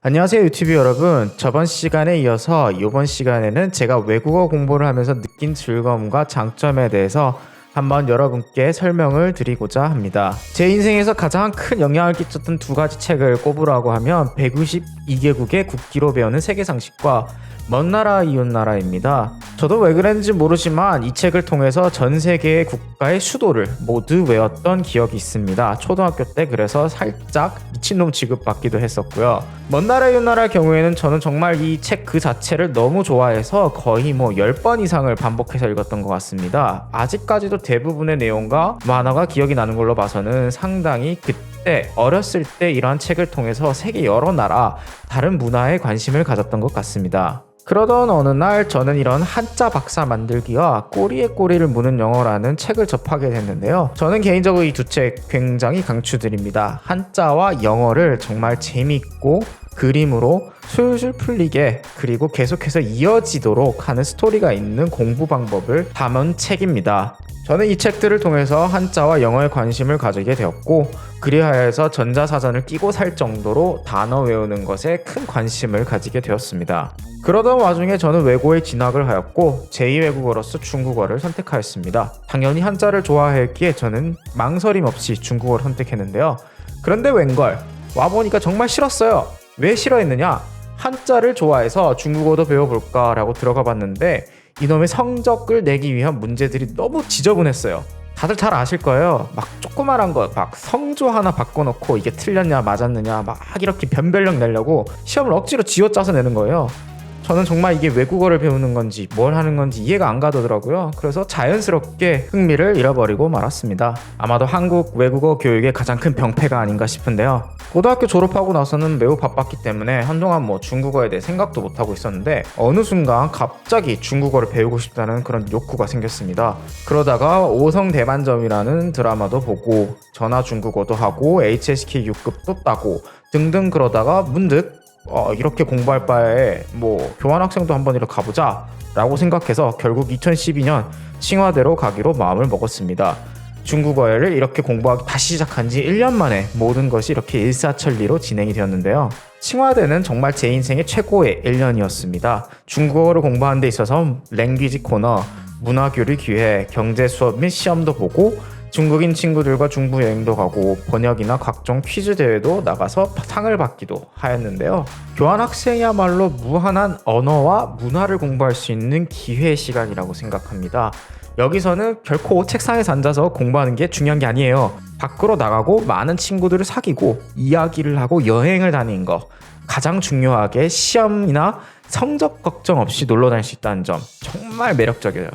안녕하세요 유튜브 여러분. 저번 시간에 이어서 이번 시간에는 제가 외국어 공부를 하면서 느낀 즐거움과 장점에 대해서 한번 여러분께 설명을 드리고자 합니다. 제 인생에서 가장 큰 영향을 끼쳤던 두 가지 책을 꼽으라고 하면 192개국의 국기로 배우는 세계 상식과 먼 나라 이웃 나라입니다. 저도 왜 그랬는지 모르지만 이 책을 통해서 전 세계의 국가의 수도를 모두 외웠던 기억이 있습니다. 초등학교 때 그래서 살짝 미친놈 취급받기도 했었고요. 먼 나라 이웃 나라 경우에는 저는 정말 이 책 그 자체를 너무 좋아해서 거의 뭐 10번 이상을 반복해서 읽었던 것 같습니다. 아직까지도 대부분의 내용과 만화가 기억이 나는 걸로 봐서는 상당히 그때 어렸을 때 이러한 책을 통해서 세계 여러 나라 다른 문화에 관심을 가졌던 것 같습니다. 그러던 어느 날 저는 이런 한자 박사 만들기와 꼬리에 꼬리를 무는 영어라는 책을 접하게 됐는데요. 저는 개인적으로 이 두 책 굉장히 강추드립니다. 한자와 영어를 정말 재밌고 그림으로 술술 풀리게 그리고 계속해서 이어지도록 하는 스토리가 있는 공부 방법을 담은 책입니다. 저는 이 책들을 통해서 한자와 영어에 관심을 가지게 되었고 그리하여서 전자사전을 끼고 살 정도로 단어 외우는 것에 큰 관심을 가지게 되었습니다. 그러던 와중에 저는 외고에 진학을 하였고 제2외국어로서 중국어를 선택하였습니다. 당연히 한자를 좋아했기에 저는 망설임 없이 중국어를 선택했는데요. 그런데 웬걸 와보니까 정말 싫었어요. 왜 싫어했느냐? 한자를 좋아해서 중국어도 배워볼까라고 들어가 봤는데 이놈의 성적을 내기 위한 문제들이 너무 지저분했어요. 다들 잘 아실 거예요. 막 조그만한 거, 막 성조 하나 바꿔놓고 이게 틀렸냐, 맞았느냐, 막 이렇게 변별력 내려고 시험을 억지로 쥐어짜서 내는 거예요. 저는 정말 이게 외국어를 배우는 건지 뭘 하는 건지 이해가 안 가더라고요. 그래서 자연스럽게 흥미를 잃어버리고 말았습니다. 아마도 한국 외국어 교육의 가장 큰 병폐가 아닌가 싶은데요. 고등학교 졸업하고 나서는 매우 바빴기 때문에 한동안 뭐 중국어에 대해 생각도 못하고 있었는데 어느 순간 갑자기 중국어를 배우고 싶다는 그런 욕구가 생겼습니다. 그러다가 오성 대만점이라는 드라마도 보고 전화 중국어도 하고 HSK 6급도 따고 등등 그러다가 문득 어, 이렇게 공부할 바에 뭐 교환학생도 한 번 이렇게 가보자 라고 생각해서 결국 2012년 칭화대로 가기로 마음을 먹었습니다. 중국어를 이렇게 공부하기 다시 시작한 지 1년 만에 모든 것이 이렇게 일사천리로 진행이 되었는데요. 칭화대는 정말 제 인생의 최고의 1년이었습니다. 중국어를 공부하는 데 있어서 랭귀지 코너, 문화교류 기회, 경제 수업 및 시험도 보고 중국인 친구들과 중부 여행도 가고 번역이나 각종 퀴즈 대회도 나가서 상을 받기도 하였는데요. 교환 학생이야말로 무한한 언어와 문화를 공부할 수 있는 기회 시간이라고 생각합니다. 여기서는 결코 책상에서 앉아서 공부하는 게 중요한 게 아니에요. 밖으로 나가고 많은 친구들을 사귀고 이야기를 하고 여행을 다니는 거. 가장 중요하게 시험이나 성적 걱정 없이 놀러 다닐 수 있다는 점 정말 매력적이에요.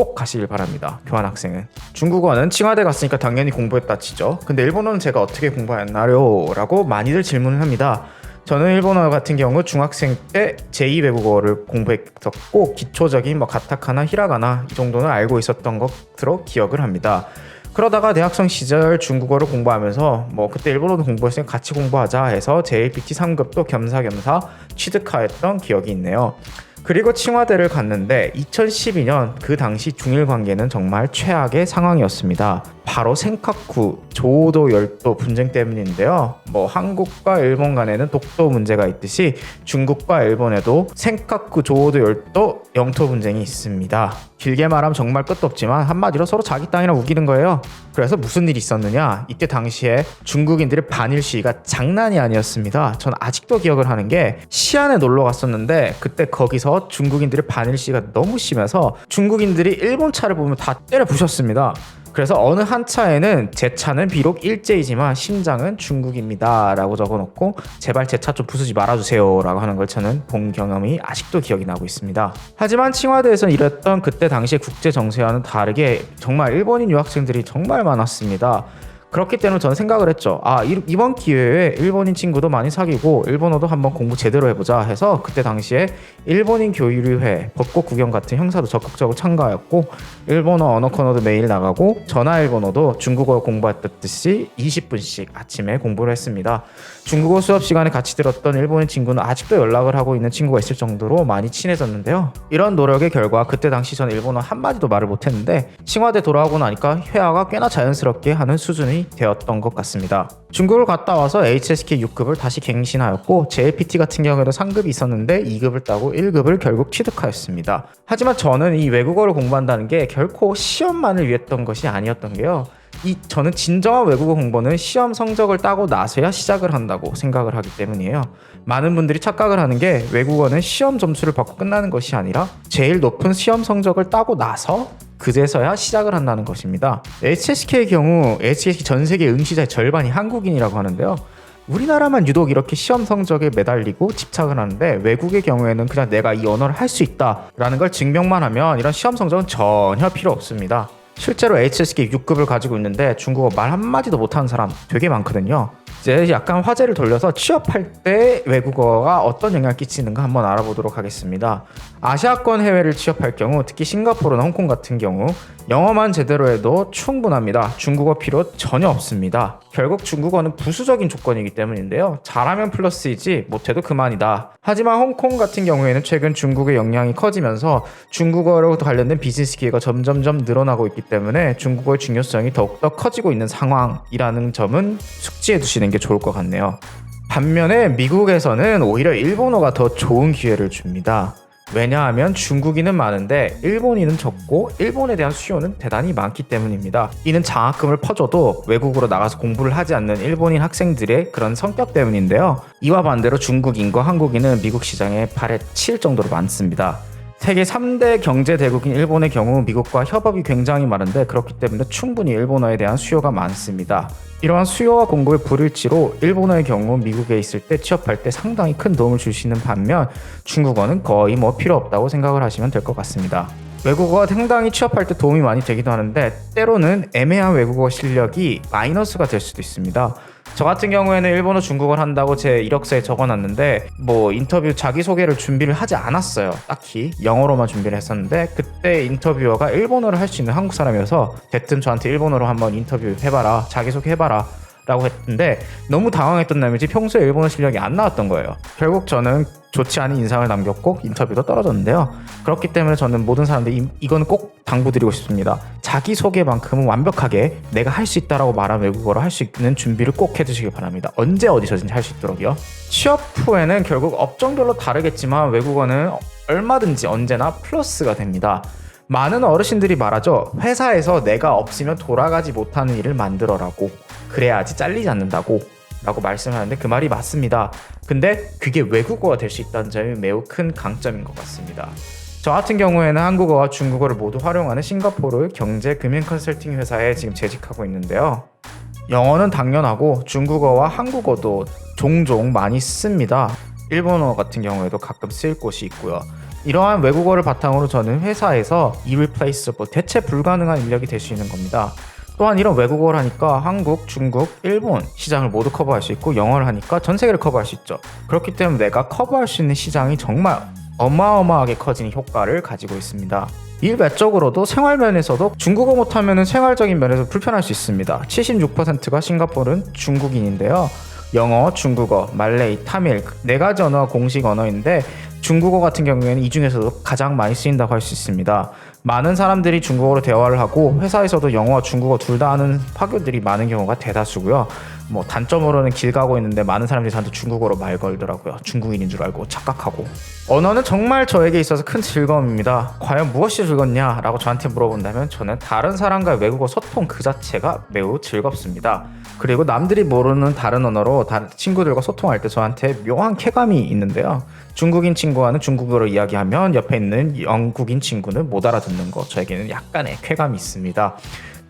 꼭 가시길 바랍니다. 교환학생은 중국어는 칭화대 갔으니까 당연히 공부했다 치죠. 근데 일본어는 제가 어떻게 공부했나요? 라고 많이들 질문을 합니다. 저는 일본어 같은 경우 중학생 때 제2 외국어를 공부했었고 기초적인 뭐 가타카나 히라가나 이 정도는 알고 있었던 것으로 기억을 합니다. 그러다가 대학생 시절 중국어를 공부하면서 뭐 그때 일본어도 공부했으니까 같이 공부하자 해서 JLPT 3급도 겸사겸사 취득하였던 기억이 있네요. 그리고 칭화대를 갔는데 2012년 그 당시 중일 관계는 정말 최악의 상황이었습니다. 바로 센카쿠 조도 열도 분쟁 때문인데요. 뭐 한국과 일본 간에는 독도 문제가 있듯이 중국과 일본에도 센카쿠 조도 열도 영토 분쟁이 있습니다. 길게 말하면 정말 끝도 없지만 한마디로 서로 자기 땅이라 우기는 거예요. 그래서 무슨 일이 있었느냐? 이때 당시에 중국인들의 반일 시위가 장난이 아니었습니다. 전 아직도 기억을 하는 게 시안에 놀러 갔었는데 그때 거기서 중국인들의 반일 시위가 너무 심해서 중국인들이 일본 차를 보면 다 때려 부셨습니다. 그래서 어느 한 차에는 제 차는 비록 일제이지만 심장은 중국입니다 라고 적어놓고 제발 제 차 좀 부수지 말아주세요 라고 하는 걸 저는 본 경험이 아직도 기억이 나고 있습니다. 하지만 칭화대에서는 이랬던 그때 당시의 국제 정세와는 다르게 정말 일본인 유학생들이 정말 많았습니다. 그렇기 때문에 저는 생각을 했죠. 아 이- 이번 기회에 일본인 친구도 많이 사귀고 일본어도 한번 공부 제대로 해보자 해서 그때 당시에 일본인 교류회, 벚꽃 구경 같은 행사도 적극적으로 참가했고 일본어 언어 코너도 매일 나가고 전화 일본어도 중국어 공부했듯이 20분씩 아침에 공부를 했습니다. 중국어 수업 시간에 같이 들었던 일본인 친구는 아직도 연락을 하고 있는 친구가 있을 정도로 많이 친해졌는데요. 이런 노력의 결과 그때 당시 저는 일본어 한마디도 말을 못했는데 칭화대 돌아오고 나니까 회화가 꽤나 자연스럽게 하는 수준이 되었던 것 같습니다. 중국을 갔다 와서 HSK 6급을 다시 갱신하였고 JLPT 같은 경우에도 상급이 있었는데 2급을 따고 1급을 결국 취득하였습니다. 하지만 저는 이 외국어를 공부한다는 게 결코 시험만을 위했던 것이 아니었던 게요. 이 저는 진정한 외국어 공부는 시험 성적을 따고 나서야 시작을 한다고 생각을 하기 때문이에요. 많은 분들이 착각을 하는 게 외국어는 시험 점수를 받고 끝나는 것이 아니라 제일 높은 시험 성적을 따고 나서 그제서야 시작을 한다는 것입니다. HSK의 경우 HSK 전 세계 응시자의 절반이 한국인이라고 하는데요. 우리나라만 유독 이렇게 시험 성적에 매달리고 집착을 하는데 외국의 경우에는 그냥 내가 이 언어를 할 수 있다라는 걸 증명만 하면 이런 시험 성적은 전혀 필요 없습니다. 실제로 HSK 6급을 가지고 있는데 중국어 말 한마디도 못하는 사람 되게 많거든요. 이제 약간 화제를 돌려서 취업할 때 외국어가 어떤 영향을 끼치는가 한번 알아보도록 하겠습니다. 아시아권 해외를 취업할 경우 특히 싱가포르나 홍콩 같은 경우 영어만 제대로 해도 충분합니다. 중국어 필요 전혀 없습니다. 결국 중국어는 부수적인 조건이기 때문인데요. 잘하면 플러스이지 못해도 그만이다. 하지만 홍콩 같은 경우에는 최근 중국의 역량이 커지면서 중국어로 관련된 비즈니스 기회가 점점점 늘어나고 있기 때문에 중국어의 중요성이 더욱더 커지고 있는 상황이라는 점은 숙지해 두시는 게 좋을 것 같네요. 반면에 미국에서는 오히려 일본어가 더 좋은 기회를 줍니다. 왜냐하면 중국인은 많은데 일본인은 적고 일본에 대한 수요는 대단히 많기 때문입니다. 이는 장학금을 퍼줘도 외국으로 나가서 공부를 하지 않는 일본인 학생들의 그런 성격 때문인데요. 이와 반대로 중국인과 한국인은 미국 시장에 발에 칠 정도로 많습니다. 세계 3대 경제 대국인 일본의 경우 미국과 협업이 굉장히 많은데 그렇기 때문에 충분히 일본어에 대한 수요가 많습니다. 이러한 수요와 공급의 불일치로 일본어의 경우 미국에 있을 때 취업할 때 상당히 큰 도움을 있는 반면 중국어는 거의 뭐 필요 없다고 생각을 하시면 될 것 같습니다. 외국어가 상당히 취업할 때 도움이 많이 되기도 하는데 때로는 애매한 외국어 실력이 마이너스가 될 수도 있습니다. 저 같은 경우에는 일본어 중국어를 한다고 제 이력서에 적어놨는데 뭐 인터뷰 자기소개를 준비를 하지 않았어요. 딱히 영어로만 준비를 했었는데 그때 인터뷰어가 일본어를 할 수 있는 한국 사람이어서 대뜸 저한테 일본어로 한번 인터뷰 해봐라 자기소개 해봐라 라고 했는데 너무 당황했던 나머지 평소에 일본어 실력이 안 나왔던 거예요. 결국 저는 좋지 않은 인상을 남겼고 인터뷰도 떨어졌는데요. 그렇기 때문에 저는 모든 사람들이 이건 꼭 당부드리고 싶습니다. 자기 소개만큼은 완벽하게 내가 할 수 있다라고 말한 외국어로 할 수 있는 준비를 꼭 해두시길 바랍니다. 언제 어디서든지 할 수 있도록요. 취업 후에는 결국 업종별로 다르겠지만 외국어는 얼마든지 언제나 플러스가 됩니다 많은 어르신들이 말하죠. 회사에서 내가 없으면 돌아가지 못하는 일을 만들어라고. 그래야지 잘리지 않는다고. 라고 말씀하는데 그 말이 맞습니다. 근데 그게 외국어가 될 수 있다는 점이 매우 큰 강점인 것 같습니다. 저 같은 경우에는 한국어와 중국어를 모두 활용하는 싱가포르 경제 금융 컨설팅 회사에 지금 재직하고 있는데요. 영어는 당연하고 중국어와 한국어도 종종 많이 씁니다. 일본어 같은 경우에도 가끔 쓰일 곳이 있고요. 이러한 외국어를 바탕으로 저는 회사에서 irreplaceable, 대체 불가능한 인력이 될 수 있는 겁니다. 또한 이런 외국어를 하니까 한국, 중국, 일본 시장을 모두 커버할 수 있고 영어를 하니까 전 세계를 커버할 수 있죠. 그렇기 때문에 내가 커버할 수 있는 시장이 정말 어마어마하게 커지는 효과를 가지고 있습니다. 일 외적으로도 생활 면에서도 중국어 못하면 생활적인 면에서 불편할 수 있습니다. 76%가 싱가포르는 중국인인데요. 영어, 중국어, 말레이, 타밀 네 가지 언어가 공식 언어인데 중국어 같은 경우에는 이 중에서도 가장 많이 쓰인다고 할 수 있습니다. 많은 사람들이 중국어로 대화를 하고 회사에서도 영어와 중국어 둘 다 하는 파교들이 많은 경우가 대다수고요. 뭐 단점으로는 길 가고 있는데 많은 사람들이 저한테 중국어로 말 걸더라고요. 중국인인 줄 알고 착각하고. 언어는 정말 저에게 있어서 큰 즐거움입니다. 과연 무엇이 즐겁냐? 라고 저한테 물어본다면 저는 다른 사람과 외국어 소통 그 자체가 매우 즐겁습니다. 그리고 남들이 모르는 다른 언어로 다른 친구들과 소통할 때 저한테 묘한 쾌감이 있는데요. 중국인 친구와는 중국어로 이야기하면 옆에 있는 영국인 친구는 못 알아듣는 거 저에게는 약간의 쾌감이 있습니다.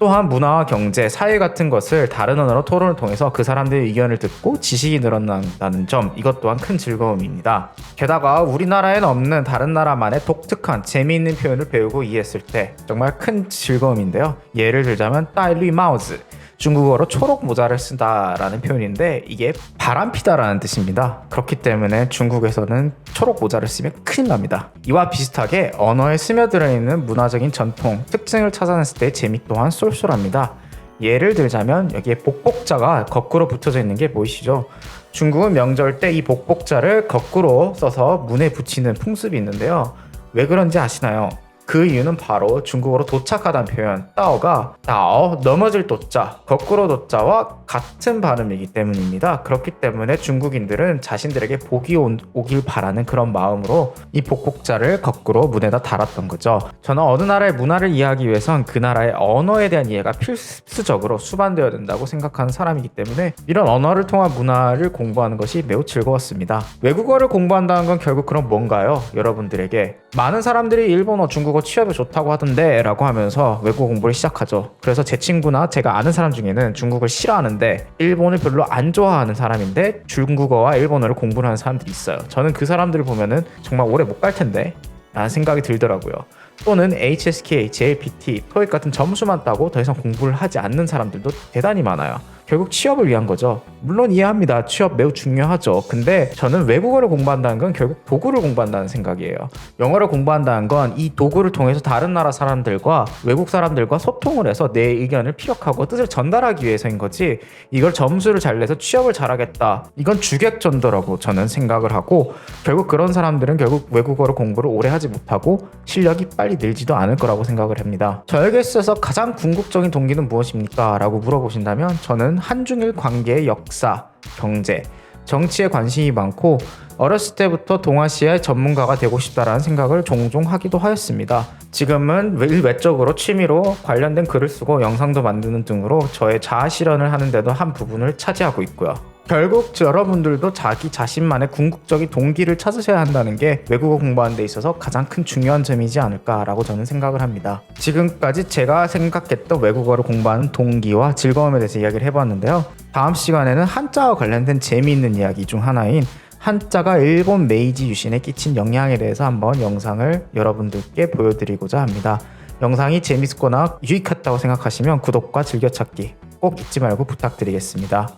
또한 문화와 경제, 사회 같은 것을 다른 언어로 토론을 통해서 그 사람들의 의견을 듣고 지식이 늘어난다는 점 이것 또한 큰 즐거움입니다. 게다가 우리나라에는 없는 다른 나라만의 독특한 재미있는 표현을 배우고 이해했을 때 정말 큰 즐거움인데요. 예를 들자면 따일리 마우즈 중국어로 초록 모자를 쓴다라는 표현인데 이게 바람피다라는 뜻입니다. 그렇기 때문에 중국에서는 초록 모자를 쓰면 큰일 납니다. 이와 비슷하게 언어에 스며들어 있는 문화적인 전통, 특징을 찾아냈을 때 재미 또한 쏠쏠합니다. 예를 들자면 여기에 복복자가 거꾸로 붙어져 있는 게 보이시죠? 중국은 명절 때 이 복복자를 거꾸로 써서 문에 붙이는 풍습이 있는데요. 왜 그런지 아시나요? 그 이유는 바로 중국어로 도착하다는 표현 따오가 따오 넘어질 도자 거꾸로 도자와 같은 발음이기 때문입니다. 그렇기 때문에 중국인들은 자신들에게 복이 온- 오길 바라는 그런 마음으로 이 복복자를 거꾸로 문에다 달았던 거죠. 저는 어느 나라의 문화를 이해하기 위해선 그 나라의 언어에 대한 이해가 필수적으로 수반되어야 된다고 생각하는 사람이기 때문에 이런 언어를 통한 문화를 공부하는 것이 매우 즐거웠습니다. 외국어를 공부한다는 건 결국 그럼 뭔가요? 여러분들에게 많은 사람들이 일본어, 중국어 취업에 좋다고 하던데 라고 하면서 외국어 공부를 시작하죠. 그래서 제 친구나 제가 아는 사람 중에는 중국을 싫어하는데 일본을 별로 안 좋아하는 사람인데 중국어와 일본어를 공부를 하는 사람들이 있어요. 저는 그 사람들을 보면은 정말 오래 못 갈 텐데 라는 생각이 들더라고요. 또는 HSK, JLPT, 토익 같은 점수만 따고 더 이상 공부를 하지 않는 사람들도 대단히 많아요. 결국 취업을 위한 거죠. 물론 이해합니다. 취업 매우 중요하죠. 근데 저는 외국어를 공부한다는 건 결국 도구를 공부한다는 생각이에요. 영어를 공부한다는 건 이 도구를 통해서 다른 나라 사람들과 외국 사람들과 소통을 해서 내 의견을 피력하고 뜻을 전달하기 위해서인 거지 이걸 점수를 잘 내서 취업을 잘하겠다. 이건 주객전도라고 저는 생각을 하고 결국 그런 사람들은 결국 외국어를 공부를 오래 하지 못하고 실력이 빨리 늘지도 않을 거라고 생각을 합니다. 저에게 있어서 가장 궁극적인 동기는 무엇입니까? 라고 물어보신다면 저는 한중일 관계의 역사, 경제, 정치에 관심이 많고 어렸을 때부터 동아시아의 전문가가 되고 싶다라는 생각을 종종 하기도 하였습니다. 지금은 외- 외적으로 취미로 관련된 글을 쓰고 영상도 만드는 등으로 저의 자아 실현을 하는데도 한 부분을 차지하고 있고요. 결국 여러분들도 자기 자신만의 궁극적인 동기를 찾으셔야 한다는 게 외국어 공부하는 데 있어서 가장 큰 중요한 점이지 않을까라고 저는 생각을 합니다. 지금까지 제가 생각했던 외국어를 공부하는 동기와 즐거움에 대해서 이야기를 해봤는데요. 다음 시간에는 한자와 관련된 재미있는 이야기 중 하나인 한자가 일본 메이지 유신에 끼친 영향에 대해서 한번 영상을 여러분들께 보여드리고자 합니다. 영상이 재밌거나 유익했다고 생각하시면 구독과 즐겨찾기 꼭 잊지 말고 부탁드리겠습니다.